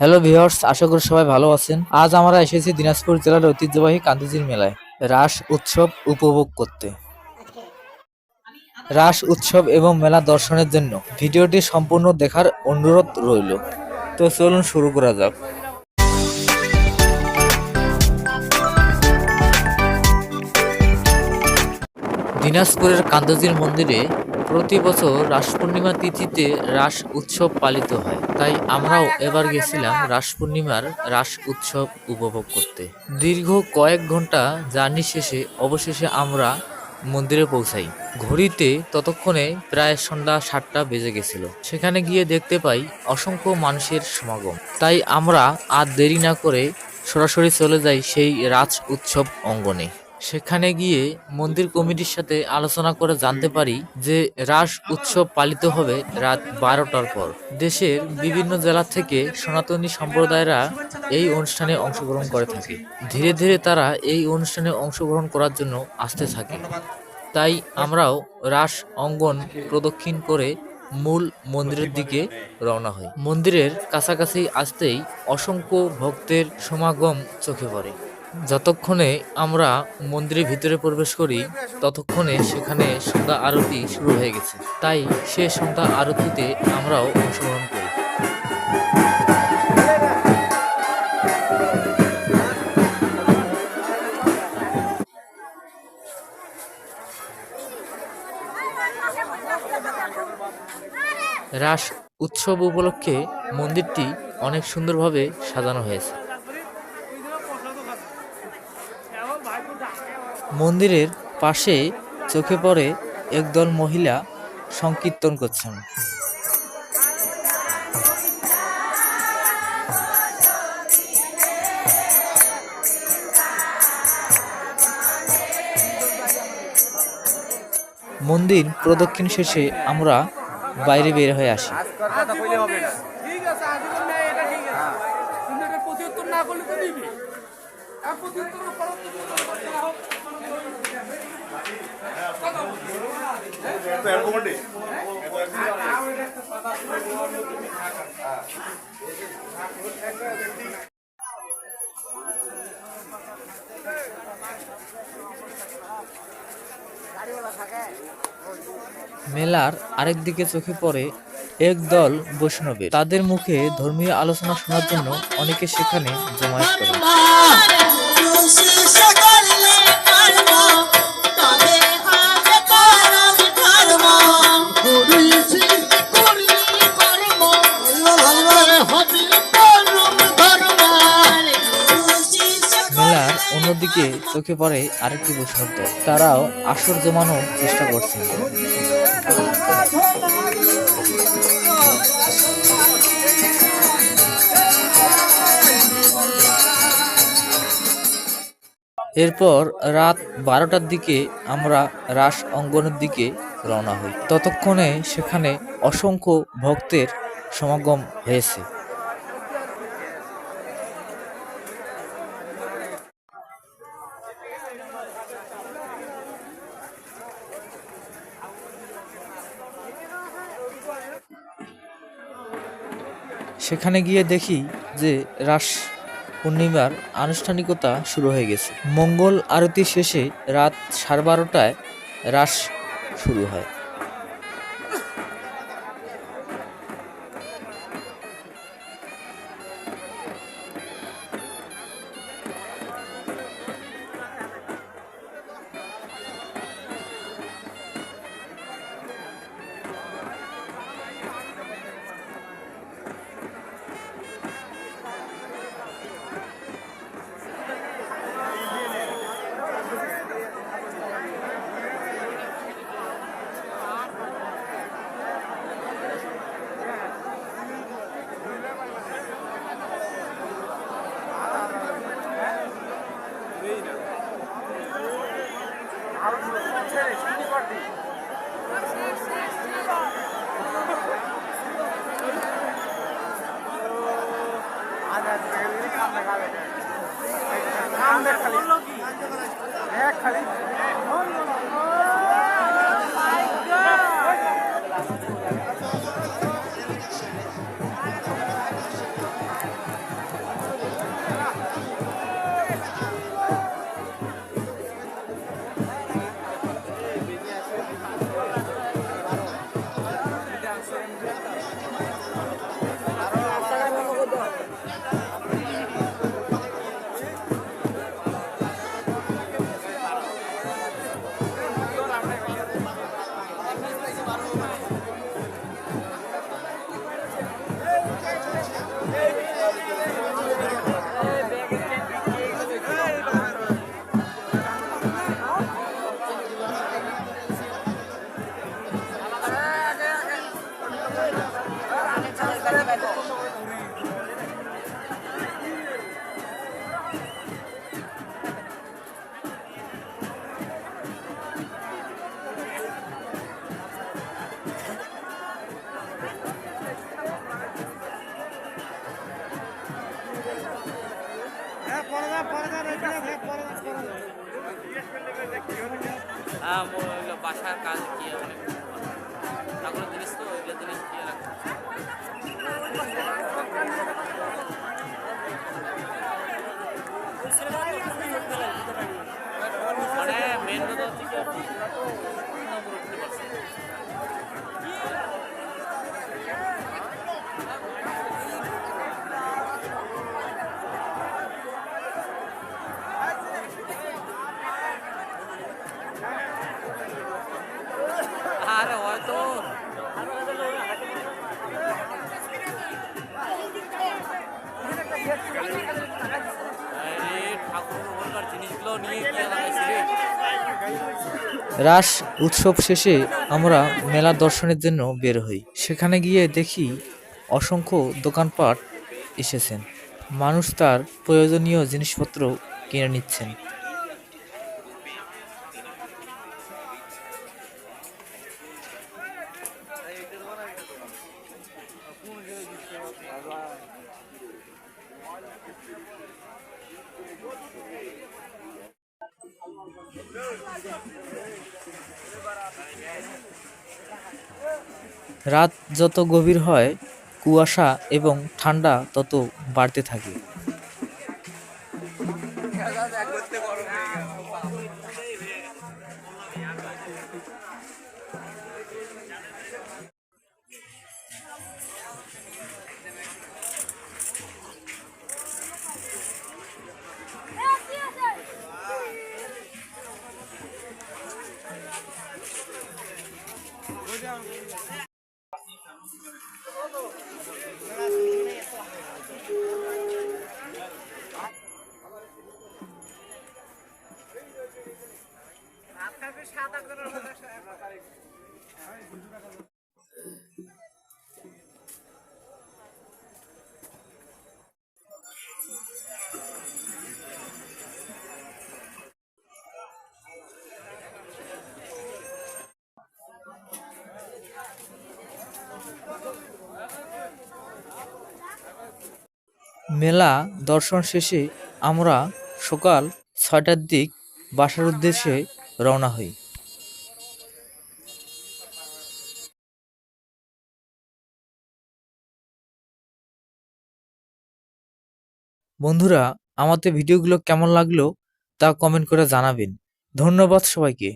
Hello viewers, আশা করি সবাই ভালো আছেন। আজ আমরা এসেছি দিনাজপুর জেলার ঐতিহ্যবাহী কান্দিজির মেলায় রাস উৎসব উপভোগ করতে। রাস উৎসব এবং মেলা দর্শনের জন্য ভিডিওটি সম্পূর্ণ দেখার অনুরোধ রইল। তো চলুন শুরু করা যাক। দিনাজপুরের কান্দজির মন্দিরে প্রতি বছর রাস পূর্ণিমা তিথিতে রাস উৎসব পালিত হয়। তাই আমরাও এবার গেছিলাম রাস পূর্ণিমার রাস উৎসব উপভোগ করতে। দীর্ঘ কয়েক ঘণ্টা জার্নি শেষে অবশেষে আমরা মন্দিরে পৌঁছাই। ঘড়িতে ততক্ষণে প্রায় সন্ধ্যা সাতটা বেজে গেছিল। সেখানে গিয়ে দেখতে পাই অসংখ্য মানুষের সমাগম। তাই আমরা আর দেরি না করে সরাসরি চলে যাই সেই রাজ উৎসব অঙ্গনে। সেখানে গিয়ে মন্দির কমিটির সাথে আলোচনা করে জানতে পারি যে রাস উৎসব পালিত হবে রাত বারোটার পর। দেশের বিভিন্ন জেলা থেকে সনাতনী সম্প্রদায়রা এই অনুষ্ঠানে অংশগ্রহণ করে থাকে। ধীরে ধীরে তারা এই অনুষ্ঠানে অংশগ্রহণ করার জন্য আসতে থাকে। তাই আমরাও রাস অঙ্গন প্রদক্ষিণ করে মূল মন্দিরের দিকে রওনা হই। মন্দিরের কাছাকাছি আসতেই অসংখ্য ভক্তের সমাগম চোখে পড়ে। যতক্ষণে আমরা মন্দিরের ভিতরে প্রবেশ করি, ততক্ষণে সেখানে সন্ধ্যা আরতি শুরু হয়ে গেছে। তাই সে সন্ধ্যা আরতিতে আমরাও অংশগ্রহণ করি। রাস উৎসব উপলক্ষে মন্দিরটি অনেক সুন্দরভাবে সাজানো হয়েছে। মন্দিরের পাশে চোখে পড়ে একদল মহিলা সংকীর্তন করছেন। মন্দির প্রদক্ষিণ শেষে আমরা বাইরে বের হয়ে আসি। ঠিক আছে না করলে তো মেলার আরেক দিকে চোখে পড়ে এক দল বৈষ্ণবের। তাদের মুখে ধর্মীয় আলোচনা শোনার জন্য অনেকে সেখানে জমায়েত করে অন্যদিকে চোখে পড়ে আরেকটি বৈষ্ণব তারাও আসর জমানোর চেষ্টা করছেন। এরপর রাত বারোটার দিকে আমরা রাস অঙ্গনের দিকে রওনা হই। ততক্ষণে সেখানে অসংখ্য ভক্তের সমাগম হয়েছে। সেখানে গিয়ে দেখি যে রাস পূর্ণিমার আনুষ্ঠানিকতা শুরু হয়ে গেছে। মঙ্গল আরতি শেষে রাত সাড়ে বারোটায় রাস শুরু হয়। ওইগুলো বাসার কাজ কি অনেক ঠাকুরের জিনিস তো ওইগুলো জিনিস দিয়ে রাখতে মানে মেন কথা হচ্ছে রাস উৎসব শেষে আমরা মেলা দর্শনের জন্য বের হই। সেখানে গিয়ে দেখি অসংখ্য দোকানপাট এসেছেন। মানুষ তার প্রয়োজনীয় জিনিসপত্র কিনে নিচ্ছেন। রাত যত গভীর হয় কুয়াশা এবং ঠান্ডা তত বাড়তে থাকে। মেলা দর্শন শেষে আমরা সকাল ছয়টার দিক বাসার উদ্দেশ্যে রওনা হই। বন্ধুরা আমাদের ভিডিওগুলো কেমন লাগল তা কমেন্ট করে জানাবেন। ধন্যবাদ সবাইকে।